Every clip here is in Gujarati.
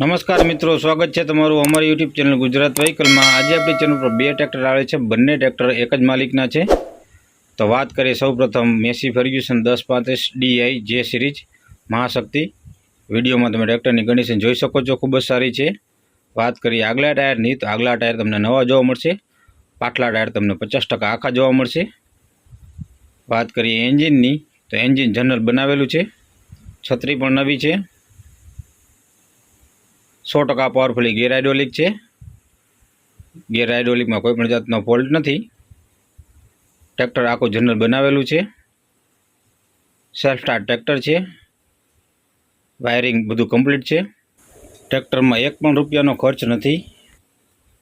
નમસ્કાર મિત્રો, સ્વાગત છે તમારું અમારી યુટ્યુબ ચેનલ ગુજરાત વ્હીકલમાં આજે આપણી ચેનલ પર બે ટ્રેક્ટર આવે છે, બંને ટ્રેક્ટર એક જ માલિકના છે. તો વાત કરીએ સૌપ્રથમ મેસી ફર્ગ્યુસન દસ પાંત્રીસ ડીઆઈ જે સિરીઝ મહાશક્તિ. વિડીયોમાં તમે ટ્રેક્ટરની કન્ડિશન જોઈ શકો છો, ખૂબ જ સારી છે. વાત કરીએ આગલા ટાયરની, તો આગલા ટાયર તમને નવા જોવા મળશે. પાછલા ટાયર તમને પચાસ આખા જોવા મળશે. વાત કરીએ એન્જિનની તો એન્જિન જનરલ બનાવેલું છે. છત્રી પણ નવી છે. સો ટકા પાવરફુલી ગેર હાઇડ્રોલિક છે. ગેર હાઇડ્રોલિકમાં કોઈ પણ જાતનો ફોલ્ટ નથી. ટ્રેક્ટર આખું જનરલ બનાવેલું છે. સેલ્ફ સ્ટાર્ટ ટ્રેક્ટર છે. વાયરિંગ બધું કમ્પ્લીટ છે. ટ્રેક્ટરમાં એક પણ રૂપિયાનો ખર્ચ નથી.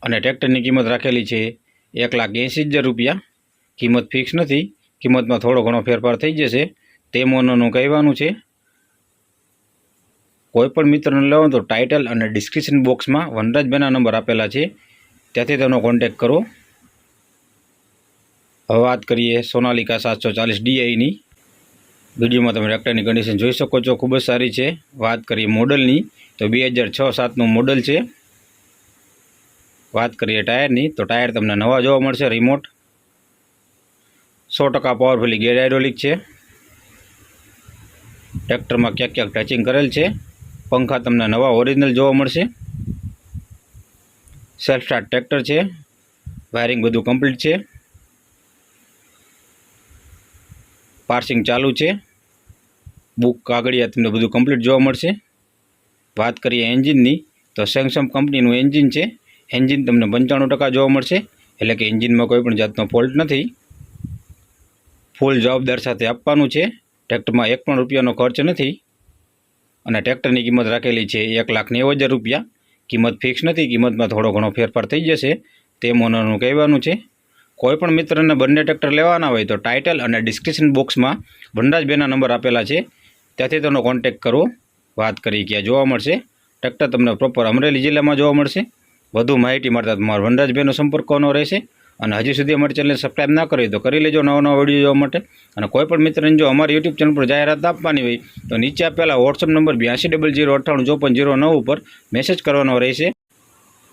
અને ટ્રેક્ટરની કિંમત રાખેલી છે એક લાખ એંસી હજાર રૂપિયા. કિંમત ફિક્સ નથી. કિંમતમાં થોડો ઘણો ફેરફાર થઈ જશે. તે મોનોનું કહેવાનું છે. કોઈ પણ મિત્રને લેવો તો ટાઇટલ અને ડિસ્ક્રિપ્શન બોક્સમાં વનરાજભાઈના નંબર આપેલા છે. ત્યાંથી તેનો કોન્ટેક્ટ કરો. હવે વાત કરીએ સોનાલિકા સાતસો ચાલીસ ડીઆઈની વિડીયોમાં તમે ટ્રેક્ટરની કન્ડિશન જોઈ શકો છો, ખૂબ જ સારી છે. વાત કરીએ મોડલની, તો બે હજાર છ સાતનું મોડલ છે. વાત કરીએ ટાયરની, તો ટાયર તમને નવા જોવા મળશે રિમોટ સો ટકા પાવરફુલી ગેર હાઇડ્રોલિક છે. ટ્રેક્ટરમાં ક્યાંક ક્યાંક ટચિંગ કરેલ છે. પંખા તમને નવા ઓરિજિનલ જોવા મળશે. સેલ્ફ સ્ટાર્ટ ટ્રેક્ટર છે. વાયરિંગ બધું કમ્પ્લીટ છે. પાર્સિંગ ચાલુ છે. બુક કાગળિયા તમને બધું કમ્પ્લીટ જોવા મળશે. વાત કરીએ એન્જિનની તો સેમસંગ કંપનીનું એન્જિન છે. એન્જિન તમને પંચાણું ટકા જોવા મળશે. એટલે કે એન્જિનમાં કોઈ પણ જાતનો ફોલ્ટ નથી. ફૂલ જવાબદાર સાથે આપવાનું છે. ટ્રેક્ટરમાં એક પણ રૂપિયાનો ખર્ચ નથી. અને ટ્રેક્ટરની કિંમત રાખેલી છે એક લાખ નેવું હજાર રૂપિયા. કિંમત ફિક્સ નથી, કિંમતમાં થોડો ઘણો ફેરફાર થઈ જશે, તે મોનરનું કહેવાનું છે. કોઈપણ મિત્રને બંને ટ્રેક્ટર લેવાના હોય તો ટાઇટલ અને ડિસ્ક્રિપ્શન બોક્સમાં વનરાજભાઈના નંબર આપેલા છે. ત્યાંથી તેનો કોન્ટેક કરવો વાત કરી ક્યાં જોવા મળશે. ટ્રેક્ટર તમને પ્રોપર અમરેલી જિલ્લામાં જોવા મળશે. વધુ માહિતી મળતા તમારો વનરાજભાઈનો સંપર્ક કોનો રહેશે. અને હજી સુધી અમારી ચેનલ સબસ્ક્રાઈબ ના કરી તો કરી લેજો નવા નવા વીડિયો જોવા માટે. અને કોઈ પણ મિત્રને જો અમારી યુટ્યુબ ચેનલ પર જાહેરાત આપવાની હોય તો નીચે આપેલા વોટ્સઅપ નંબર બ્યાસી ડબલ જીરો અઠ્ઠાણું ચોપન જીરો નવ ઉપર મેસેજ કરવાનો રહેશે.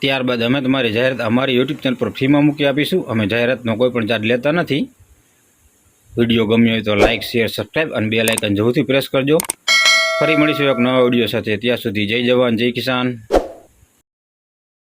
ત્યારબાદ અમે તમારી જાહેરાત અમારી યુટ્યુબ ચેનલ પર ફ્રીમાં મૂકી આપીશું. અમે જાહેરાતનો કોઈ પણ ચાર્જ લેતા નથી. વીડિયો ગમ્યો હોય તો લાઇક શેર સબસ્ક્રાઈબ અને બે લાઇકન જરૂરથી પ્રેસ કરજો. ફરી મળીશું એક નવા વીડિયો સાથે. ત્યાં સુધી જય જવાન, જય કિસાન.